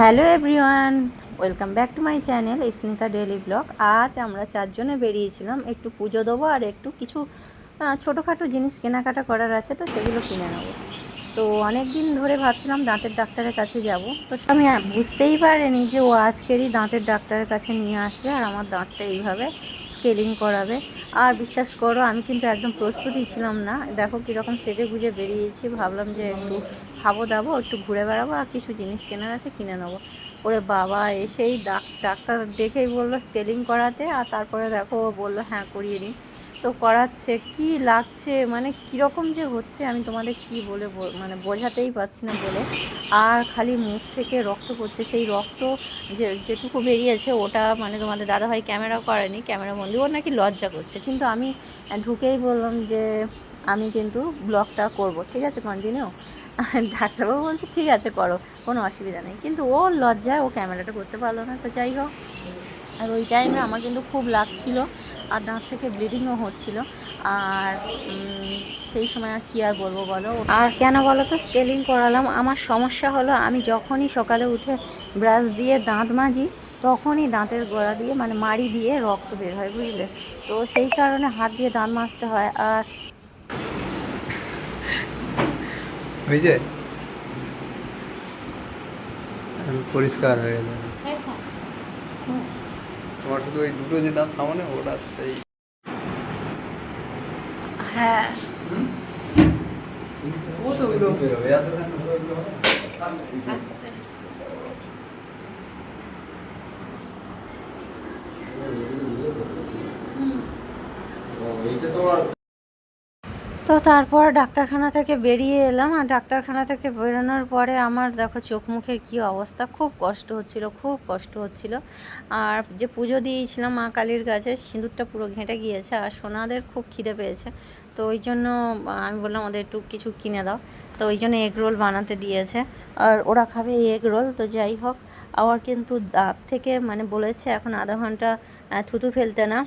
Hello everyone, welcome back to my channel Ipsnita daily vlog. আজ আমরা চারজনে বেরিয়েছিলাম, একটু পুজো দেবো আর একটু কিছু ছোটোখাটো জিনিস কেনাকাটা করার আছে, তো সেগুলো কিনে নেব। তো অনেক দিন ধরে ভাবছিলাম দাঁতের ডাক্তারের কাছে যাব, তো আমি বুঝতেই পারিনি যে ও আজকেরই দাঁতের ডাক্তারের কাছে নিয়ে আসবে আর আমার দাঁতটা এইভাবে স্কেলিং করাবে। আর বিশ্বাস করো, আমি কিন্তু একদম প্রস্তুতি ছিলাম না। দেখো কীরকম সেজে গুজে বেরিয়েছি, ভাবলাম যে একটু খাব দাবো, একটু ঘুরে বেড়াবো, আর কিছু জিনিস কেনার আছে কিনে নেব। ওরে বাবা, এসেই ডাক্তার ডাক্তার দেখেই বলল স্কেলিং করাতে, আর তারপরে দেখো বলল হ্যাঁ করিয়ে নিই করাচ্ছে, কি লাগছে মানে কীরকম যে হচ্ছে আমি তোমাদের কি বলে মানে বোঝাতেই পারছি না বলে। আর খালি মুখ থেকে রক্ত পড়ছে, সেই রক্ত যে, যেটুকু বেরিয়েছে ওটা মানে তোমাদের দাদাভাই ক্যামেরা করেনি, ক্যামেরা বন্দি, ওর নাকি লজ্জা করছে। কিন্তু আমি ঢুকেই বললাম যে, আমি কিন্তু ব্লগটা করব, ঠিক আছে কন্টিনিউ ডাক্তারবাবু বলছে, ঠিক আছে, করো, কোনো অসুবিধা নেই। কিন্তু ওর লজ্জায় ও ক্যামেরাটা করতে পারল না, তো যাই হোক। আর ওই টাইমে আমার কিন্তু খুব লাগছিল। আর দাঁত থেকে ব্লিডিংও হচ্ছিল। আর সেই সময় আর কী আর বলব বলো? আর কেন বলো তো? স্কেলিং করালাম। আমার সমস্যা হলো আমি যখনই সকালে উঠে ব্রাশ দিয়ে দাঁত মাজি তখনই দাঁতের গোড়া দিয়ে মানে মাড়ি দিয়ে রক্ত বের হয় বুঝলে? তো সেই কারণে হাত দিয়ে দাঁত মাজতে হয়। আর হয়েছে এখন পরিষ্কার হয়ে গেছে তোমার শুধু ওই দুটো যে দাঁত সামনে ওটা সেই। হ্যাঁ। ও তো ওগুলো। বেরোবে এইটা হবে। তো তারপর ডাক্তারখানা থেকে বেরিয়ে এলাম আর ডাক্তারখানা থেকে বেরোনোর পরে আমার দেখো চোখ মুখের কী অবস্থা? খুব কষ্ট হচ্ছিল, খুব কষ্ট হচ্ছিল। আর যে পুজো দিয়েছিলাম মা কালীর কাছে, সিঁদুরটা পুরো ঘেঁটে গিয়েছে আর সোনাদের খুব খিদে পেয়েছে। তো ওই জন্য আমি বললাম ওদের একটু কিছু কিনে দাও। তো ওই জন্য এগ রোল বানাতে দিয়েছে। আর ওরা খাবে এগ রোল তো যাই হোক। আবার কিন্তু দাঁত থেকে মানে বলেছে এখন আধা ঘণ্টা থুতু ফেলতে না।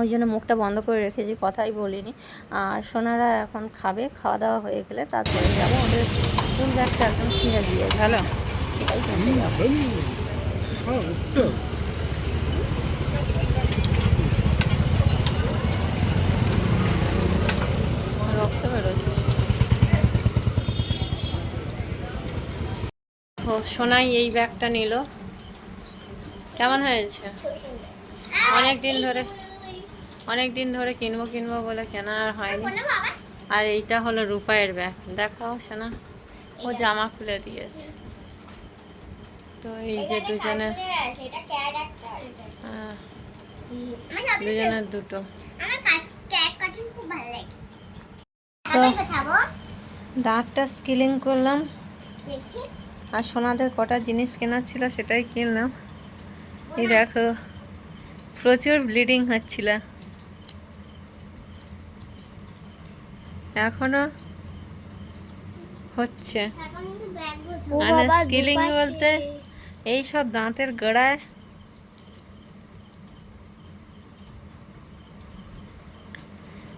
ওই জন্য মুখটা বন্ধ করে রেখেছি কথাই বলিনি। আর সোনারা এখন খাবে খাওয়া দাওয়া হয়ে গেলে তারপরে যাব। ওদের স্কুল ব্যাগটা একদম ছিঁড়ে দিয়ে ভালো সেটাই কিনতে যাব। সোনাই এই ব্যাগটা নিল। কেমন হয়েছে? অনেক দিন ধরে। অনেক দিন ধরে কিনবো কিনবো বলে কেনা আর হয়নি। আর এইটা হলো রূপায়ের ব্যাগ। দেখাও সোনা। ও জামা খুলে দিয়েছে। তো এই যে দুজনে হ্যাঁ, দুজনের দুটো। তো দাঁতটা স্কিলিং করলাম। আর সোনাদের কটা জিনিস কেনার ছিল সেটাই কিনলাম। এই দেখো প্রচুর ব্লিডিং হচ্ছিল। এখনও হচ্ছে। মানে স্কিলিং বলতে এই সব দাঁতের গোড়ায়।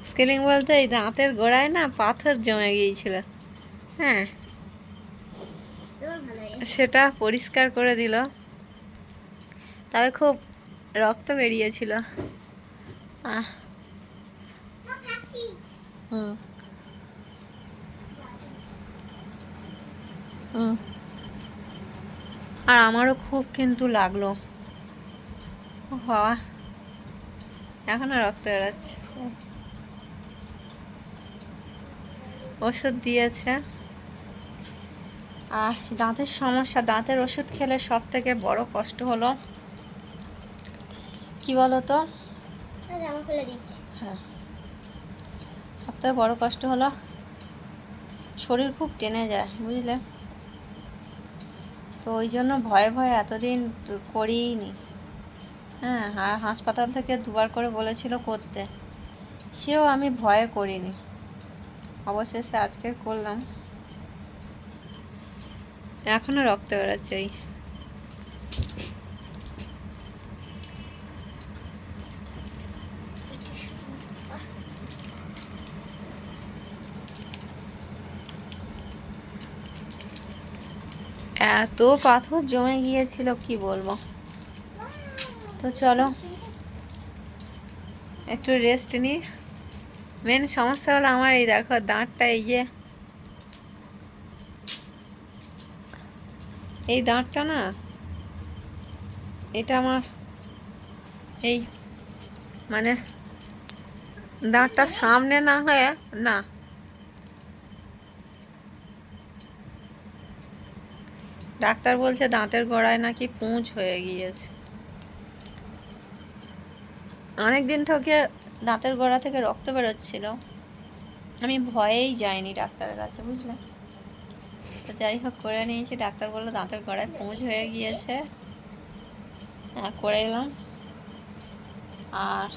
স্কেলিং বলতে এই দাঁতের গোড়ায় না পাথর জমে গিয়েছিল। হ্যাঁ। সেটা পরিষ্কার করে দিল। তবে খুব রক্ত বেরিয়েছিল। আহ। হুম। আর আমারও খুব কিন্তু লাগল। বাবা। এখনও রক্ত বেরোচ্ছে। ওষুধ দিয়েছে। আর দাঁতের সমস্যা দাঁতের ওষুধ খেলে সব থেকে বড় কষ্ট হলো। কি বলো তো হ্যাঁ। সবথেকে বড় কষ্ট হলো। শরীর খুব টেনে যায় বুঝলে? তো ওই জন্য ভয়ে ভয়ে এতদিন করিনি হ্যাঁ আর হাসপাতাল থেকে দুবার করে বলেছিল করতে। সেও আমি ভয়ে করিনি। অবশেষে আজকে করলাম। এখনও রক্ত বেরোচ্ছে এত পাথর জমে গিয়েছিল, কি বলব? তো চলো, একটু রেস্ট নিই মেন সমস্যা হলো আমার এই দেখো, দাঁতটা এই যে এই দাঁতটা না, এটা আমার এই মানে দাঁতটা সামনে না হয়ে, না ডাক্তার বলছে দাঁতের গোড়ায় নাকি পুঁজ হয়ে গিয়েছে। অনেক দিন থেকে দাঁতের গোড়া থেকে রক্ত বেরোচ্ছিল। আমি ভয়েই যাইনি ডাক্তারের কাছে, বুঝলে? তো যাই হোক, করে নিয়েছি। ডাক্তার বলল, দাঁতের গোড়ায় পুঁজ হয়ে গিয়েছে। হ্যাঁ করে এলাম। আর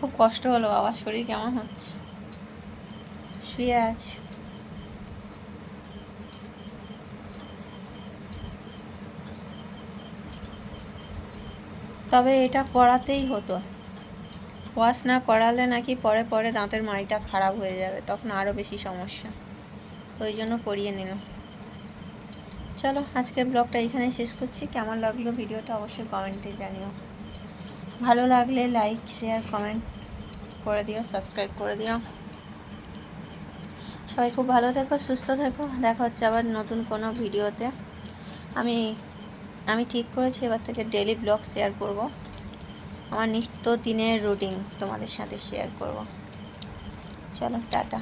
খুব কষ্ট হলো বাবার শরীর কেমন হচ্ছে? শুয়ে আছে। তবে এটা করাতেই হতো। ওয়াশ না করালে নাকি পরে পরে দাঁতের মাড়িটা খারাপ হয়ে যাবে, তখন আরও বেশি সমস্যা। ওই জন্য করিয়ে নিলাম চলো, আজকের ব্লগটা এখানেই শেষ করছি। কেমন লাগল ভিডিওটা অবশ্যই কমেন্টে জানিও। ভালো লাগলে লাইক, শেয়ার, কমেন্ট করে দিও, সাবস্ক্রাইব করে দিও। সবাই খুব ভালো থেকো, সুস্থ থেকো। দেখা হচ্ছে আবার নতুন কোনো ভিডিওতে। আমি আমি ঠিক করেছি, এবার থেকে ডেলি ব্লগ শেয়ার করব। আমার নিত্য দিনের রুটিন তোমাদের সাথে শেয়ার করব। চলো, টাটা।